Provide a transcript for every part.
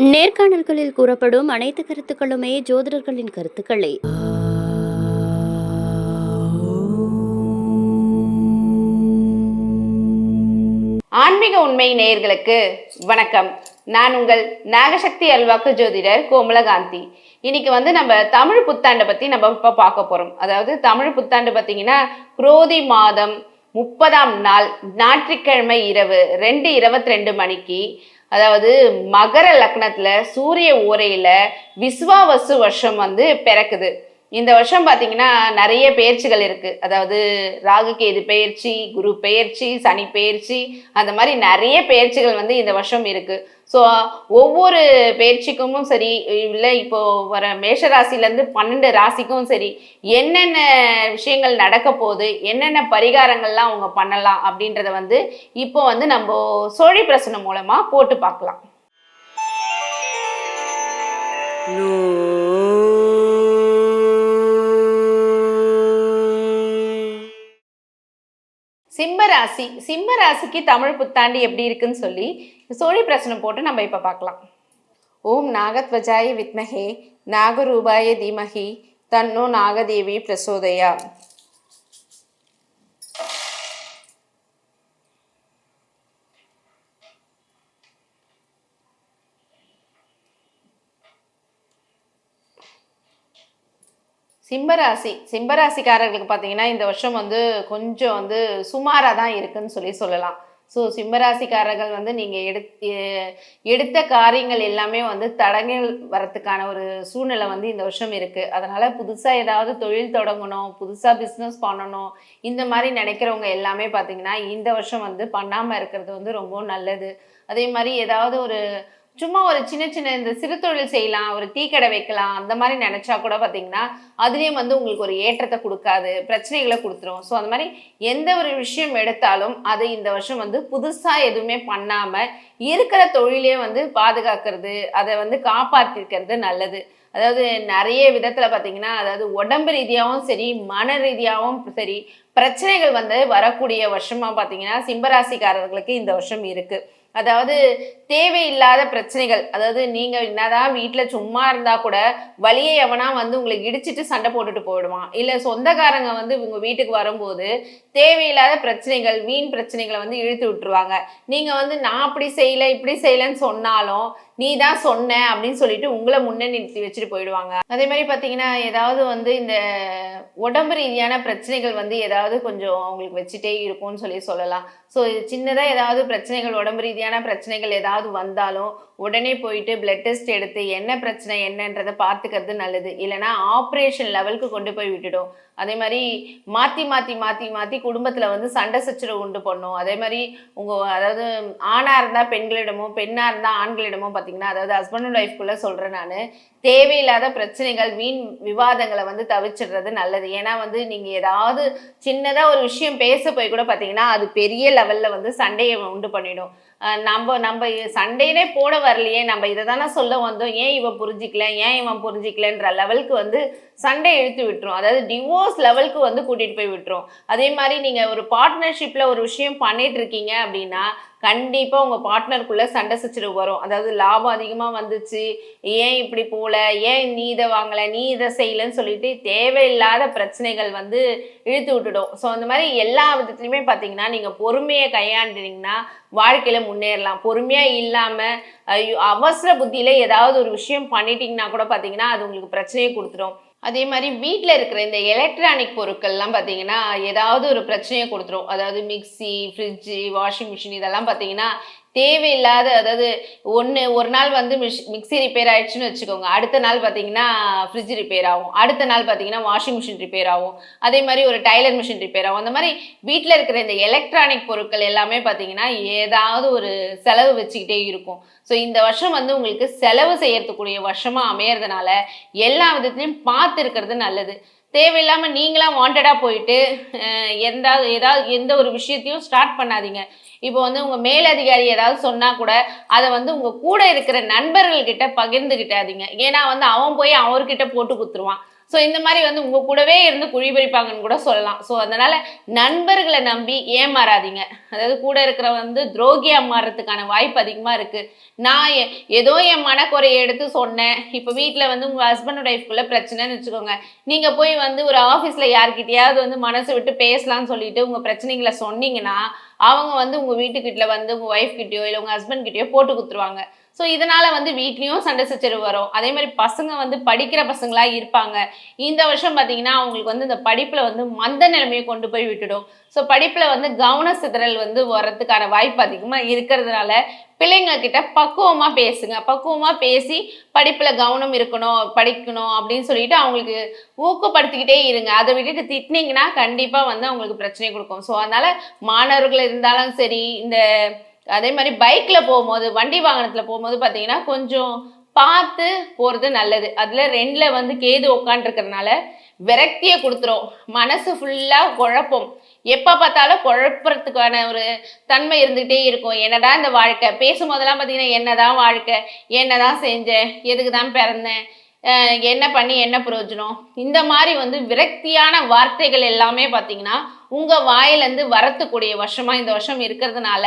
நேர்காணல்களில் கூறப்படும் அனைத்து கருத்துக்களுமே ஜோதிடர்களின் கருத்துக்களே. ஆன்மீக உண்மை நேயர்களுக்கு வணக்கம். நான் உங்கள் நாகசக்தி அல்வாக்கு ஜோதிடர் கோமலகாந்தி. இன்னைக்கு வந்து நம்ம தமிழ் புத்தாண்டை பத்தி நம்ம இப்ப பார்க்க போறோம். அதாவது தமிழ் புத்தாண்டு பார்த்தீங்கன்னா குரோதி மாதம் முப்பதாம் நாள் ஞாயிற்றுக்கிழமை இரவு ரெண்டு இருபத்தி ரெண்டு மணிக்கு அதாவது மகர லக்னத்துல சூரிய ஓரையில விஸ்வாவசு வருஷம் வந்து பிறக்குது. இந்த வருஷம் பார்த்தீங்கன்னா நிறைய பயிற்சிகள் இருக்குது அதாவது ராகு கேது பெயர்ச்சி குரு பெயர்ச்சி சனி பயிற்சி அந்த மாதிரி நிறைய பயிற்சிகள் வந்து இந்த வருஷம் இருக்குது ஸோ ஒவ்வொரு பயிற்சிக்கும் சரி இல்லை இப்போது வர மேஷ ராசிலேருந்து பன்னெண்டு ராசிக்கும் சரி என்னென்ன விஷயங்கள் நடக்க போகுது என்னென்ன பரிகாரங்கள்லாம் அவங்க பண்ணலாம் அப்படின்றத வந்து இப்போ வந்து நம்ம சோழி பிரசனம் மூலமாக போட்டு பார்க்கலாம். ராசி சிம்ம ராசிக்கு தமிழ் புத்தாண்டு எப்படி இருக்குன்னு சொல்லி சோழி பிரசனம் போட்டு நம்ம இப்போ பார்க்கலாம். ஓம் நாகத்வஜாய வித்மஹே நாகரூபாய தீமஹி தன்னோ நாகதேவி பிரசோதயா. சிம்மராசி. சிம்பராசிக்காரர்களுக்கு பார்த்தீங்கன்னா இந்த வருஷம் வந்து கொஞ்சம் வந்து சுமாராக தான் இருக்குன்னு சொல்லி சொல்லலாம். ஸோ சிம்மராசிக்காரர்கள் வந்து நீங்கள் எடுத்து எடுத்த காரியங்கள் எல்லாமே வந்து தடங்கள் வரத்துக்கான ஒரு சூழ்நிலை வந்து இந்த வருஷம் இருக்குது அதனால் புதுசாக ஏதாவது தொழில் தொடங்கணும் புதுசாக பிஸ்னஸ் பண்ணணும் இந்த மாதிரி நினைக்கிறவங்க எல்லாமே பார்த்தீங்கன்னா இந்த வருஷம் வந்து பண்ணாமல் இருக்கிறது வந்து ரொம்ப நல்லது. அதே மாதிரி ஏதாவது ஒரு சும்மா ஒரு சின்ன சின்ன இந்த சிறு தொழில் செய்யலாம் ஒரு டீ கடை வைக்கலாம் அந்த மாதிரி நினைச்சா கூட பார்த்தீங்கன்னா அதுலேயும் வந்து உங்களுக்கு ஒரு ஏற்றத்தை கொடுக்காது பிரச்சனைகளை கொடுத்துரும். ஸோ அந்த மாதிரி எந்த ஒரு விஷயம் எடுத்தாலும் அது இந்த வருஷம் வந்து புதுசாக எதுவுமே பண்ணாமல் இருக்கிற தொழிலே வந்து பாதுகாக்கிறது அதை வந்து காப்பாற்றிருக்கிறது நல்லது. அதாவது நிறைய விதத்தில் பார்த்தீங்கன்னா அதாவது உடம்பு ரீதியாகவும் சரி மன ரீதியாகவும் சரி பிரச்சனைகள் வந்து வரக்கூடிய வருஷமாக பார்த்தீங்கன்னா சிம்பராசிக்காரர்களுக்கு இந்த வருஷம் இருக்குது அதாவது தேவையில்லாத பிரச்சனைகள். அதாவது நீங்கள் என்னதான் வீட்டில் சும்மா இருந்தால் கூட வழியை எவனா வந்து உங்களை இடிச்சிட்டு சண்டை போட்டுட்டு போயிடுவான். இல்லை சொந்தக்காரங்க வந்து இவங்க வீட்டுக்கு வரும்போது தேவையில்லாத பிரச்சனைகள் வீண் பிரச்சனைகளை வந்து இழுத்து விட்டுருவாங்க. நீங்கள் வந்து நான் அப்படி செய்யலை இப்படி செய்யலைன்னு சொன்னாலும் நீ தான் சொன்ன அப்படின்னு சொல்லிட்டு உங்களை முன்னே நிறுத்தி வச்சுட்டு போயிடுவாங்க. அதே மாதிரி பார்த்தீங்கன்னா ஏதாவது வந்து இந்த உடம்பு ரீதியான பிரச்சனைகள் வந்து ஏதாவது கொஞ்சம் அவங்களுக்கு வச்சுட்டே இருக்கும்னு சொல்லி சொல்லலாம். ஸோ சின்னதாக ஏதாவது பிரச்சனைகள் உடம்பு ரீதியான பிரச்சனைகள் ஏதாவது வந்தாலும் உடனே போயிட்டு பிளட் டெஸ்ட் எடுத்து என்ன பிரச்சனை என்னன்றதை பார்த்துக்கிறது நல்லது. இல்லைனா ஆப்ரேஷன் லெவலுக்கு கொண்டு போய் விட்டுடும். அதே மாதிரி மாற்றி மாற்றி மாற்றி மாற்றி குடும்பத்தில் வந்து சண்டை சச்சரவு உண்டு பண்ணும். அதே மாதிரி உங்கள் அதாவது ஆணாக இருந்தால் பெண்களிடமோ பெண்ணாக இருந்தால் ஆண்களிடமோ பார்த்து அதாவது ஹஸ்பண்ட் அண்ட் ஒய்ஃப்குள்ளே சொல்கிறேன் நான் தேவையில்லாத பிரச்சனைகள் வீண் விவாதங்களை வந்து தவிர்ச்சிடுறது நல்லது. ஏன்னா வந்து நீங்கள் ஏதாவது சின்னதாக ஒரு விஷயம் பேச போய் கூட பார்த்தீங்கன்னா அது பெரிய லெவலில் வந்து சண்டையை உண்டு பண்ணிடும். நம்ம நம்ம சண்டையிலே போட வரலையே நம்ம இதை தானே சொல்ல வந்தோம். ஏன் இவன் புரிஞ்சிக்கல? ஏன் இவன் புரிஞ்சிக்கலன்ற லெவலுக்கு வந்து சண்டை இழுத்து விட்டுரும். அதாவது டிவோர்ஸ் லெவலுக்கு வந்து கூட்டிகிட்டு போய் விட்டுரும். அதே மாதிரி நீங்கள் ஒரு பார்ட்னர்ஷிப்பில் ஒரு விஷயம் பண்ணிட்டு இருக்கீங்க அப்படின்னா கண்டிப்பாக உங்கள் பார்ட்னருக்குள்ளே சண்டை சச்சரவு வரும். அதாவது லாபம் அதிகமாக வந்துச்சு. ஏன் இப்படி போகல ஏன் நீ இதை வாங்கலை? நீ இதை செய்யலைன்னு சொல்லிட்டு தேவையில்லாத பிரச்சனைகள் வந்து இழுத்து விட்டுடும். ஸோ அந்த மாதிரி எல்லா விதத்துலையுமே பார்த்தீங்கன்னா நீங்கள் பொறுமையை கையாண்டுனீங்கன்னா வாழ்க்கையில் முன்னேறலாம். பொறுமையாக இல்லாமல் அவசர புத்தியில் ஏதாவது ஒரு விஷயம் பண்ணிட்டீங்கன்னா கூட பார்த்தீங்கன்னா அது உங்களுக்கு பிரச்சனையை கொடுத்துடும் அதே மாதிரி வீட்டில் இருக்கிற இந்த எலக்ட்ரானிக் பொருட்கள்லாம் பார்த்தீங்கன்னா ஏதாவது ஒரு பிரச்சனையை கொடுத்துரும். அதாவது மிக்ஸி ஃப்ரிட்ஜு வாஷிங் மிஷின் இதெல்லாம் பார்த்தீங்கன்னா தேவையில்லாத அதாவது ஒன்று ஒரு நாள் வந்து மிஷ் மிக்ஸி ரிப்பேர் ஆயிடுச்சுன்னு வச்சுக்கோங்க. அடுத்த நாள் பார்த்தீங்கன்னா ஃப்ரிட்ஜ் ரிப்பேர் ஆகும். அடுத்த நாள் பார்த்தீங்கன்னா வாஷிங் மிஷின் ரிப்பேர் ஆகும். அதே மாதிரி ஒரு டைலர் மிஷின் ரிப்பேர் ஆகும். அந்த மாதிரி வீட்டில் இருக்கிற இந்த எலக்ட்ரானிக் பொருட்கள் எல்லாமே பார்த்தீங்கன்னா ஏதாவது ஒரு செலவு வச்சுக்கிட்டே இருக்கும். ஸோ இந்த வருஷம் வந்து உங்களுக்கு செலவு செய்யறதுக்குரிய வருஷமாக அமையறதுனால எல்லா விதத்துலையும் பார்த்து இருக்கிறது நல்லது. தேவையில்லாமல் நீங்களாம் வாண்டடாக போயிட்டு எந்த ஏதாவது எந்த ஒரு விஷயத்தையும் ஸ்டார்ட் பண்ணாதீங்க. இப்போ வந்து உங்கள் மேலதிகாரி ஏதாவது சொன்னால் கூட அதை வந்து உங்கள் கூட இருக்கிற நண்பர்கள்கிட்ட பகிர்ந்துக்கிட்டாதீங்க ஏன்னா வந்து அவன் போய் அவர்கிட்ட போட்டு குத்துருவான். ஸோ இந்த மாதிரி வந்து உங்க கூடவே இருந்து குழி பறிப்பாங்கன்னு கூட சொல்லலாம். ஸோ அதனால நண்பர்களை நம்பி ஏமாறாதீங்க. அதாவது கூட இருக்கிற வந்து துரோகியா மாறுறதுக்கான வாய்ப்பு அதிகமா இருக்கு. நான் எ- ஏதோ என் மனக்குறையை எடுத்து சொன்னேன். இப்போ வீட்டில் வந்து உங்க ஹஸ்பண்ட் ஒய்ஃப்குள்ள பிரச்சனைன்னு வச்சுக்கோங்க. நீங்க போய் வந்து ஒரு ஆஃபீஸ்ல யார்கிட்டயாவது வந்து மனசு விட்டு பேசலாம்னு சொல்லிட்டு உங்க பிரச்சனைகளை சொன்னீங்கன்னா அவங்க வந்து உங்க வீட்டுக்கிட்ட வந்து உங்க ஒய்ஃப் கிட்டயோ இல்லை உங்க ஹஸ்பண்ட் கிட்டயோ போட்டு கொடுத்துருவாங்க. ஸோ இதனால வந்து வீட்லேயும் சண்டை சச்சரவு வரும். அதே மாதிரி பசங்க வந்து படிக்கிற பசங்களா இருப்பாங்க. இந்த வருஷம் பார்த்தீங்கன்னா அவங்களுக்கு வந்து இந்த படிப்பில் வந்து மந்த நிலைமையை கொண்டு போய் விட்டுடும். ஸோ படிப்பில் வந்து கவன சிதறல் வந்து வர்றதுக்கான வாய்ப்பு அதிகமாக இருக்கிறதுனால பிள்ளைங்க கிட்ட பக்குவமா பேசுங்க. பக்குவமா பேசி படிப்புல கவனம் இருக்கணும் படிக்கணும் அப்படின்னு சொல்லிட்டு அவங்களுக்கு ஊக்கப்படுத்திக்கிட்டே இருங்க. அதை விட்டுட்டு திட்டினீங்கன்னா கண்டிப்பா வந்து அவங்களுக்கு பிரச்சனை கொடுக்கும். ஸோ அதனால மாணவர்கள் இருந்தாலும் சரி இந்த அதே மாதிரி பைக்ல போகும்போது வண்டி வாகனத்துல போகும்போது பாத்தீங்கன்னா கொஞ்சம் பார்த்து போறது நல்லது. அதுல ரெண்டுல வந்து கேது உட்காந்துருக்கறனால விரக்தியை கொடுத்துரும். மனசு ஃபுல்லா குழப்பம். எப்ப பார்த்தாலும் குழப்பறதுக்கான ஒரு தன்மை இருந்துகிட்டே இருக்கும். என்னடா இந்த வாழ்க்கை? பேசும்போதெல்லாம் பார்த்தீங்கன்னா என்னதான் வாழ்க்கை? என்னதான் செஞ்சேன் எதுக்கு தான் பிறந்தேன்? என்ன பண்ணி என்ன பிரயோஜனம்? இந்த மாதிரி வந்து விரக்தியான வார்த்தைகள் எல்லாமே பார்த்தீங்கன்னா உங்க வாயிலிருந்து வரத்துக்கூடிய வருஷமா இந்த வருஷம் இருக்கிறதுனால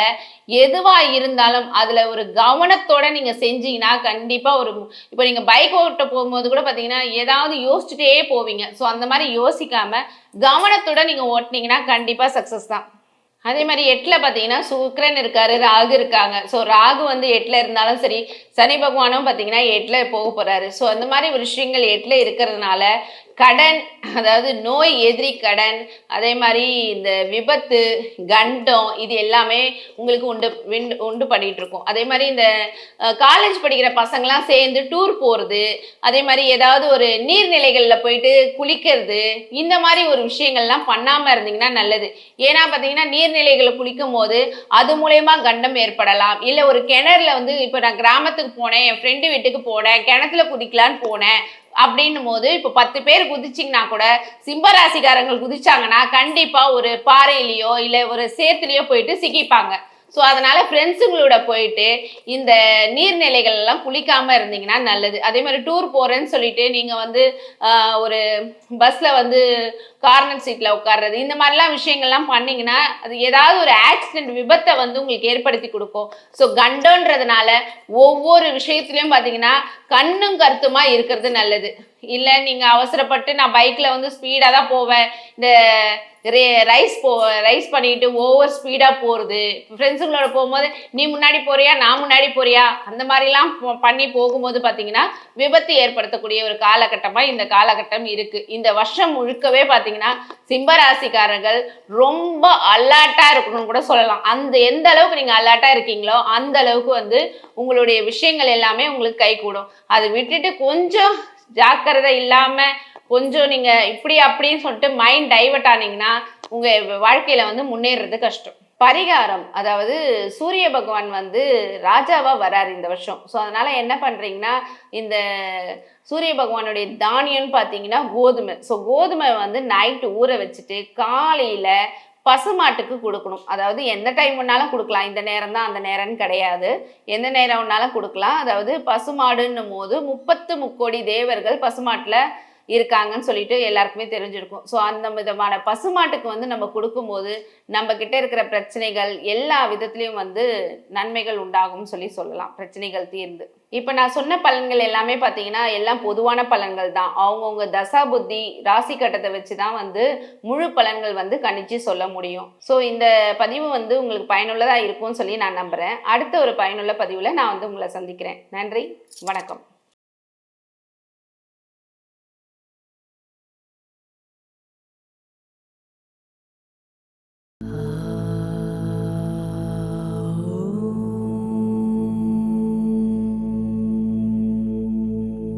எதுவா இருந்தாலும் அதுல ஒரு கவனத்தோட நீங்க செஞ்சீங்கன்னா கண்டிப்பா ஒரு இப்போ நீங்க பைக் ஓட்ட போகும்போது கூட பாத்தீங்கன்னா ஏதாவது யோசிச்சுட்டே போவீங்க. ஸோ அந்த மாதிரி யோசிக்காம கவனத்தோட நீங்க ஓட்டுனீங்கன்னா கண்டிப்பா சக்சஸ் தான். அதே மாதிரி எட்டில் பாத்தீங்கன்னா சுக்கிரன் இருக்காரு ராகு இருக்காங்க. ஸோ ராகு வந்து எட்டில் இருந்தாலும் சரி சனி பகவானும் பார்த்தீங்கன்னா எட்டில் போக போறாரு. ஸோ அந்த மாதிரி விஷயங்கள் எட்டில் இருக்கிறதுனால கடன் அதாவது நோய் எதிரி கடன் அதே மாதிரி இந்த விபத்து கண்டம் இது எல்லாமே உங்களுக்கு உண்டு விண்டு- உண்டு பண்ணிட்டு இருக்கும் அதே மாதிரி இந்த காலேஜ் படிக்கிற பசங்களாம் சேர்ந்து டூர் போகிறது அதே மாதிரி ஏதாவது ஒரு நீர்நிலைகளில் போயிட்டு குளிக்கிறது இந்த மாதிரி ஒரு விஷயங்கள்லாம் பண்ணாமல் இருந்தீங்கன்னா நல்லது. ஏன்னா பார்த்தீங்கன்னா நீர்நிலைகளை குளிக்கும் போது அது மூலயமா கண்டம் ஏற்படலாம். இல்லை ஒரு கிணறுல வந்து இப்போ நான் கிராமத்துக்கு போனேன் என் ஃப்ரெண்டு வீட்டுக்கு போனேன் கிணத்துல குதிக்கலான்னு போனேன் அப்படின்னும் போது இப்போ பத்து பேர் குதிச்சிங்கன்னா கூட சிம்பராசிக்காரங்கள் குதிச்சாங்கன்னா கண்டிப்பா ஒரு பாறையிலயோ இல்லை ஒரு சேத்துலயோ போயிட்டு சிக்கிப்பாங்க. ஸோ அதனால ஃப்ரெண்ட்ஸுங்களோட போயிட்டு இந்த நீர்நிலைகள் எல்லாம் குளிக்காம இருந்தீங்கன்னா நல்லது. அதே மாதிரி டூர் போறேன்னு சொல்லிட்டு நீங்க வந்து ஒரு பஸ்ல வந்து கார்னர் சீட்ல உட்கார்றது இந்த மாதிரிலாம் விஷயங்கள்லாம் பண்ணீங்கன்னா அது ஏதாவது ஒரு ஆக்சிடென்ட் விபத்தை வந்து உங்களுக்கு ஏற்படுத்தி கொடுக்கும். ஸோ கண்டன்றதுனால ஒவ்வொரு விஷயத்துலையும் பார்த்தீங்கன்னா கண்ணும் கருத்துமா இருக்கிறது நல்லது. இல்லை நீங்க அவசரப்பட்டு நான் பைக்ல வந்து ஸ்பீடா தான் போவேன். இந்த ரே- ரைஸ் போ ரைஸ் பண்ணிட்டு ஓவர் ஸ்பீடா போறது. ஃப்ரெண்ட்ஸுங்களோட போகும்போது நீ முன்னாடி போறியா? நான் முன்னாடி போறியா? அந்த மாதிரிலாம் பண்ணி போகும்போது பார்த்தீங்கன்னா விபத்து ஏற்படுத்தக்கூடிய ஒரு காலகட்டமாக இந்த காலகட்டம் இருக்கு. இந்த வருஷம் முழுக்கவே பார்த்தீங்கன்னா சிம்பராசிக்காரர்கள் ரொம்ப அலர்ட்டாக இருக்கணும்னு கூட சொல்லலாம். அந்த எந்த அளவுக்கு நீங்கள் அலர்ட்டாக இருக்கீங்களோ அந்த அளவுக்கு வந்து உங்களுடைய விஷயங்கள் எல்லாமே உங்களுக்கு கை கூடும் அதை விட்டுட்டு கொஞ்சம் ஜாக்கிரதை இல்லாம கொஞ்சம் நீங்க இப்படி அப்படின்னு சொல்லிட்டு மைண்ட் டைவர்ட் ஆனீங்கன்னா உங்க வாழ்க்கையில வந்து முன்னேறது கஷ்டம். பரிகாரம் அதாவது சூரிய பகவான் வந்து ராஜாவா வராரு இந்த வருஷம். ஸோ அதனால என்ன பண்றீங்கன்னா இந்த சூரிய பகவானுடைய தானியம்னு பார்த்தீங்கன்னா கோதுமை. ஸோ கோதுமை வந்து நைட்டு ஊற வச்சுட்டு காலையில பசுமாட்டுக்கு கொடுக்கணும். அதாவது எந்த டைம் வேணாலும் கொடுக்கலாம். இந்த நேரம் தான் அந்த நேரம்னு கிடையாது. எந்த நேரம் வேணாலும் கொடுக்கலாம். அதாவது பசுமாடுன்னும் போது முப்பத்து முக்கோடி தேவர்கள் பசுமாட்டில் இருக்காங்கன்னு சொல்லிட்டு எல்லாருக்குமே தெரிஞ்சிருக்கும். ஸோ அந்த விதமான பசுமாட்டுக்கு வந்து நம்ம கொடுக்கும்போது நம்ம கிட்ட இருக்கிற பிரச்சனைகள் எல்லா விதத்துலேயும் வந்து நன்மைகள் உண்டாகும்னு சொல்லி சொல்லலாம். பிரச்சனைகள் தீர்ந்து. இப்போ நான் சொன்ன பலன்கள் எல்லாமே பார்த்தீங்கன்னா எல்லாம் பொதுவான பலன்கள் தான். அவங்கவுங்க தசா புத்தி ராசி கட்டத்தை வச்சு தான் வந்து முழு பலன்கள் வந்து கணிச்சு சொல்ல முடியும். ஸோ இந்த பதிவு வந்து உங்களுக்கு பயனுள்ளதாக இருக்கும்னு சொல்லி நான் நம்புகிறேன் அடுத்த ஒரு பயனுள்ள பதிவில் நான் வந்து உங்களை சந்திக்கிறேன். நன்றி வணக்கம்.